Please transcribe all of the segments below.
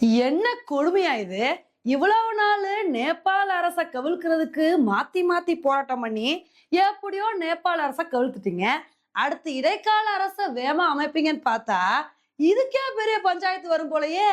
என்ன கொடுமையா இது? இவ்வளவு நாள் நேபாள அரச கவிழ்க்கிறதுக்கு மாத்தி மாத்தி போராட்டம் பண்ணி எப்படியோ நேபாள அரச கவிழ்த்துட்டீங்க. அடுத்து இடைக்கால அரச வேமா அமைப்பீங்கன்னு பார்த்தா இதுக்கே பெரிய பஞ்சாயத்து வரும் போலயே.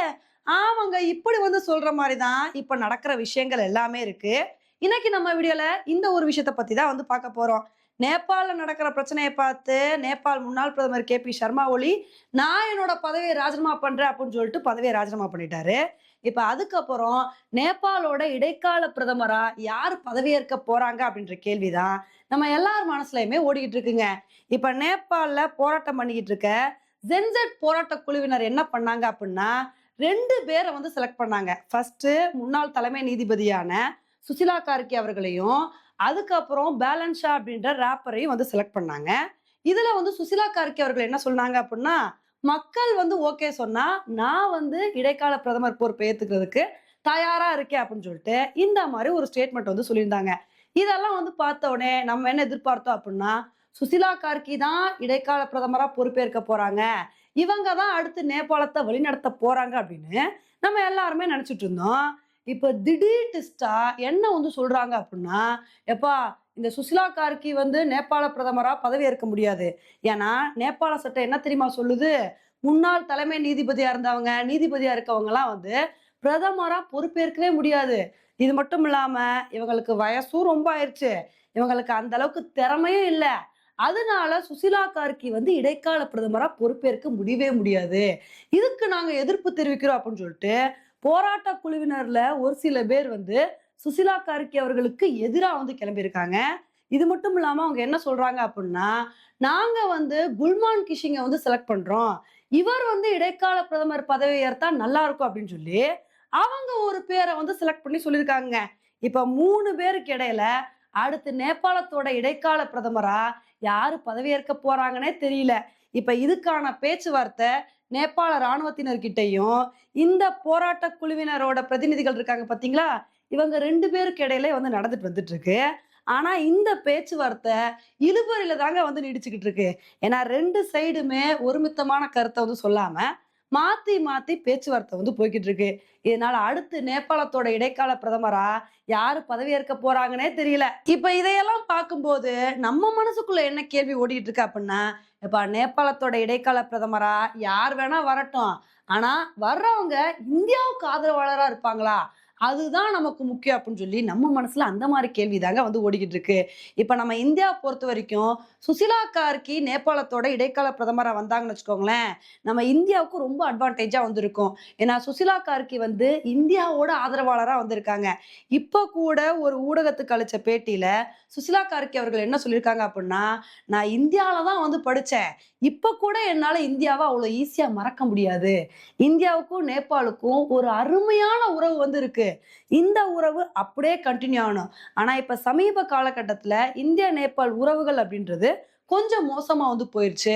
ஆமாங்க இப்படி வந்து சொல்ற மாதிரி தான் இப்ப நடக்கிற விஷயங்கள் எல்லாமே இருக்கு. இன்னைக்கு நம்ம வீடியோல இந்த ஒரு விஷயத்த பத்தி தான் வந்து பார்க்க போறோம். நேபாளில் நடக்கிற பிரச்சனையை பார்த்து நேபாள் முன்னாள் பிரதமர் கே பி சர்மா ஒலி நான் என்னோட பதவியை ராஜினாமா பண்ணுறேன் அப்படின்னு சொல்லிட்டு பதவியை ராஜினாமா பண்ணிட்டாரு. இப்ப அதுக்கப்புறம் நேபாளோட இடைக்கால பிரதமரா யார் பதவியேற்க போறாங்க அப்படின்ற கேள்விதான் நம்ம எல்லார் மனசுலயுமே ஓடிக்கிட்டு இருக்குங்க. இப்ப நேபாளில் போராட்டம் பண்ணிக்கிட்டு இருக்க ஜென்செட் போராட்ட குழுவினர் என்ன பண்ணாங்க அப்படின்னா ரெண்டு பேரை வந்து செலக்ட் பண்ணாங்க. ஃபர்ஸ்ட் முன்னாள் தலைமை நீதிபதியான சுசிலா கார்கி அவர்களையும் அதுக்கப்புறம் பேலன்ஷா அப்படின்ற ரேப்பரையும் வந்து செலக்ட் பண்ணாங்க. இதுல வந்து சுசிலா கார்கே அவர்கள் என்ன சொன்னாங்க அப்படின்னா மக்கள் வந்து ஓகே சொன்னா நான் வந்து இடைக்கால பிரதமர் பொறுப்பை ஏத்துக்கிறதுக்கு தயாரா இருக்கேன் அப்படின்னு சொல்லிட்டு இந்த மாதிரி ஒரு ஸ்டேட்மெண்ட் வந்து சொல்லியிருந்தாங்க. இதெல்லாம் வந்து பார்த்த உடனே நம்ம என்ன எதிர்பார்த்தோம் அப்படின்னா சுசிலா கார்கி தான் இடைக்கால பிரதமரா பொறுப்பேற்க போறாங்க. இவங்க தான் அடுத்து நேபாளத்தை வழிநடத்த போறாங்க அப்படின்னு நம்ம எல்லாருமே நினைச்சிட்டு இருந்தோம். இப்போ திடீர் டிஸ்டா என்ன வந்து சொல்றாங்க அப்படின்னா எப்பா இந்த சுசிலா கார்கி வந்து நேபாள பிரதமரா பதவி ஏற்க முடியாது. ஏன்னா நேபாள சட்டம் என்ன தெரியுமா சொல்லுது? முன்னாள் தலைமை நீதிபதியா இருந்தவங்க நீதிபதியா இருக்கவங்கலாம் வந்து பிரதமரா பொறுப்பேற்கவே முடியாது. இது மட்டும் இல்லாம இவங்களுக்கு வயசும் ரொம்ப ஆயிடுச்சு இவங்களுக்கு அந்த அளவுக்கு திறமையும் இல்லை. அதனால சுசிலா கார்கி வந்து இடைக்கால பிரதமரா பொறுப்பேற்க முடியவே முடியாது. இதுக்கு நாங்க எதிர்ப்பு தெரிவிக்கிறோம் அப்படின்னு சொல்லிட்டு போராட்ட குழுவினர்ல ஒரு சில பேர் வந்து சுசிலா கார்கி அவர்களுக்கு எதிராக வந்து கிளம்பியிருக்காங்க. இது மட்டும் இல்லாம அவங்க என்ன சொல்றாங்க அப்படின்னா நாங்க வந்து குல்மான் கிஷிங்கை வந்து செலக்ட் பண்றோம். இவர் வந்து இடைக்கால பிரதமர் பதவி ஏற்றா நல்லா இருக்கும் அப்படின்னு சொல்லி அவங்க ஒரு பேரை வந்து செலக்ட் பண்ணி சொல்லியிருக்காங்க. இப்ப மூணு பேருக்கு இடையில அடுத்து நேபாளத்தோட இடைக்கால பிரதமரா யாரு பதவியேற்க போறாங்கன்னே தெரியல. இப்ப இதுக்கான பேச்சுவார்த்தை நேபாள இராணுவத்தினர்கிட்டையும் இந்த போராட்ட குழுவினரோட பிரதிநிதிகள் இருக்காங்க பார்த்தீங்களா இவங்க ரெண்டு பேருக்கு இடையில வந்து நடந்துட்டு வந்துட்டு இருக்கு ஆனா இந்த பேச்சுவார்த்தை இழுபறியில தாங்க வந்து நீடிச்சுக்கிட்டு இருக்கு. ஏன்னா ரெண்டு சைடுமே ஒருமித்தமான கருத்தை வந்து சொல்லாம மாத்தி மாத்தி பேச்சுவார்த்தை வந்து போய்கிட்டு இருக்கு இதனால அடுத்து நேபாளத்தோட இடைக்கால பிரதமரா யாரு பதவியேற்க போறாங்கன்னே தெரியல. இப்ப இதையெல்லாம் பார்க்கும்போது நம்ம மனசுக்குள்ள என்ன கேள்வி ஓடிட்டு இருக்கு அப்படின்னா இப்ப நேபாளத்தோட இடைக்கால பிரதமரா யார் வேணா வரட்டும். ஆனா வர்றவங்க இந்தியாவுக்கு ஆதரவாளரா இருப்பாங்களா? அதுதான் நமக்கு முக்கியம் அப்படின்னு சொல்லி நம்ம மனசுல அந்த மாதிரி கேள்வி தாங்க வந்து ஓடிக்கிட்டு இருக்கு இப்ப நம்ம இந்தியா பொறுத்த வரைக்கும் சுசிலா கார்கி நேபாளத்தோட இடைக்கால பிரதமரா வந்தாங்கன்னு வச்சுக்கோங்களேன் நம்ம இந்தியாவுக்கு ரொம்ப அட்வான்டேஜா வந்திருக்கும். ஏன்னா சுசிலா கார்கி வந்து இந்தியாவோட ஆதரவாளரா வந்திருக்காங்க. இப்போ கூட ஒரு ஊடகத்துக்கு அளிச்ச பேட்டியில சுசிலா கார்கி அவர்கள் என்ன சொல்லியிருக்காங்க அப்படின்னா நான் இந்தியாவில தான் வந்து படித்தேன் இப்போ கூட என்னால் இந்தியாவை அவ்வளோ ஈஸியாக மறக்க முடியாது. இந்தியாவுக்கும் நேபாளுக்கும் ஒரு அருமையான உறவு வந்து இருக்கு. இந்த உறவு அப்படியே கண்டினியூ ஆகணும். ஆனால் இப்போ சமீப காலகட்டத்தில் இந்தியா நேபாள் உறவுகள் அப்படின்றது கொஞ்சம் மோசமா வந்து போயிருச்சு.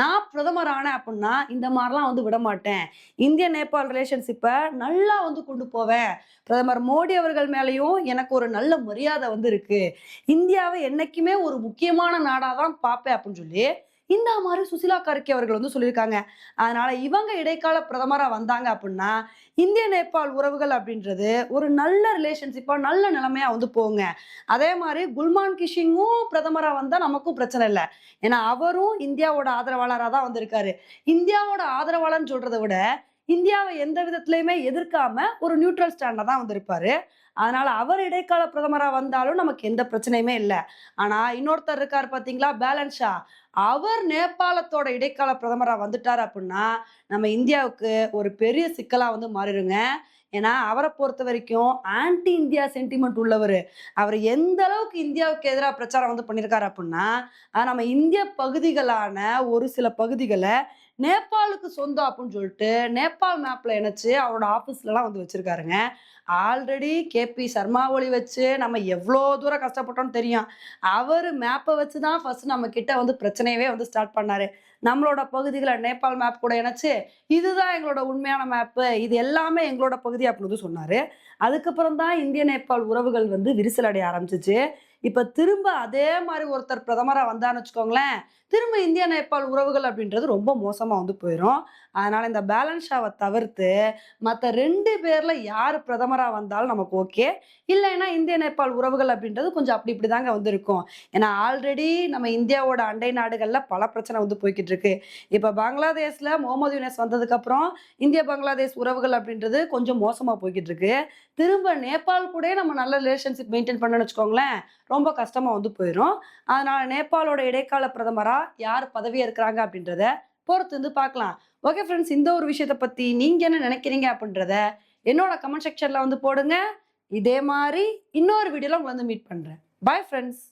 நான் பிரதமர் ஆனேன் அப்படின்னா இந்த மாதிரிலாம் வந்து விட மாட்டேன். இந்திய நேபாள் ரிலேஷன்ஷிப்பை நல்லா வந்து கொண்டு போவேன். பிரதமர் மோடி அவர்கள் மேலேயும் எனக்கு ஒரு நல்ல மரியாதை வந்து இருக்கு. இந்தியாவை என்னைக்குமே ஒரு முக்கியமான நாடாக தான் பார்ப்பேன் அப்படின்னு சொல்லி இந்த மாதிரி சுசிலா கார்கே அவர்கள் வந்து சொல்லியிருக்காங்க. அதனால இவங்க இடைக்கால பிரதமராக வந்தாங்க அப்படின்னா இந்திய நேபாள் உறவுகள் அப்படின்றது ஒரு நல்ல ரிலேஷன்ஷிப்பாக நல்ல நிலைமையாக வந்து போங்க அதே மாதிரி குல்மான் கிஷிங்கும் பிரதமராக வந்தால் நமக்கும் பிரச்சனை இல்லை. ஏன்னா அவரும் இந்தியாவோட ஆதரவாளராக தான் வந்திருக்காரு. இந்தியாவோட ஆதரவாளர்னு சொல்றதை விட இந்தியாவை எந்த விதத்துலையுமே எதிர்க்காம ஒரு நியூட்ரல் ஸ்டாண்டில் தான் வந்திருப்பாரு. அதனால அவர் இடைக்கால பிரதமராக வந்தாலும் நமக்கு எந்த பிரச்சனையுமே இல்லை. ஆனால் இன்னொருத்தர் இருக்கார் பார்த்தீங்களா பேலன்ஷா அவர் நேபாளத்தோட இடைக்கால பிரதமராக வந்துட்டார் அப்படின்னா நம்ம இந்தியாவுக்கு ஒரு பெரிய சிக்கலாக வந்து மாறிடுங்க. ஏன்னா அவரை பொறுத்த வரைக்கும் ஆன்டி இந்தியா சென்டிமெண்ட் உள்ளவர். அவர் எந்த அளவுக்கு இந்தியாவுக்கு எதிராக பிரச்சாரம் வந்து பண்ணியிருக்காரு அப்படின்னா நம்ம இந்திய பகுதிகளான ஒரு சில பகுதிகளை நேபாளுக்கு சொந்தம் அப்படின்னு சொல்லிட்டு நேபாள் மேப்பில் இணைச்சு அவரோட ஆஃபீஸ்லலாம் வந்து வச்சுருக்காருங்க. ஆல்ரெடி கேபி சர்மா ஒளி வச்சு நம்ம எவ்வளோ தூரம் கஷ்டப்பட்டோம்னு தெரியும். அவர் மேப்பை வச்சு தான் ஃபர்ஸ்ட் நம்ம கிட்ட வந்து பிரச்சனையவே வந்து ஸ்டார்ட் பண்ணாரு. நம்மளோட பகுதிகளை நேபாள் மேப் கூட இணைச்சு இதுதான் எங்களோட உண்மையான மேப்பு இது எல்லாமே எங்களோட பகுதி அப்படின்னு வந்து சொன்னாரு. அதுக்கப்புறம் தான் இந்திய நேபாள் உறவுகள் வந்து விரிசல் அடைய ஆரம்பிச்சிச்சு. இப்போ திரும்ப அதே மாதிரி ஒருத்தர் பிரதமராக வந்தான்னு வச்சுக்கோங்களேன் திரும்ப இந்தியா நேபாள் உறவுகள் அப்படின்றது ரொம்ப மோசமாக வந்து போயிடும் அதனால் இந்த பேலன்ஸ் ஷாவை தவிர்த்து மற்ற ரெண்டு பேரில் யார் பிரதமராக வந்தாலும் நமக்கு ஓகே. இல்லைன்னா இந்திய நேபாள் உறவுகள் அப்படின்றது கொஞ்சம் அப்படி இப்படி தாங்க வந்து இருக்கும் ஏன்னா ஆல்ரெடி நம்ம இந்தியாவோட அண்டை நாடுகளில் பல பிரச்சனை வந்து போய்கிட்டு இருக்கு. இப்போ பங்களாதேஷில் முகமது யூனஸ் வந்ததுக்கப்புறம் இந்திய பங்களாதேஷ் உறவுகள் அப்படின்றது கொஞ்சம் மோசமாக போய்கிட்டு இருக்கு. திரும்ப நேபாள் கூட நம்ம நல்ல ரிலேஷன்ஷிப் மெயின்டைன் பண்ணணும்னு வச்சுக்கோங்களேன் ரொம்ப கஷ்டமா வந்து போயிடும் அதனால நேபாளோட இடைக்கால பிரதமரா யார் பதவி இருக்கிறாங்க அப்படின்றத பொறுத்து வந்து பார்க்கலாம். ஓகே ஃப்ரெண்ட்ஸ் இந்த ஒரு விஷயத்த பத்தி நீங்க என்ன நினைக்கிறீங்க அப்படின்றத என்னோட கமெண்ட் செக்ஷன்ல வந்து போடுங்க. இதே மாதிரி இன்னொரு வீடியோல உங்களை வந்து மீட் பண்றேன். Bye friends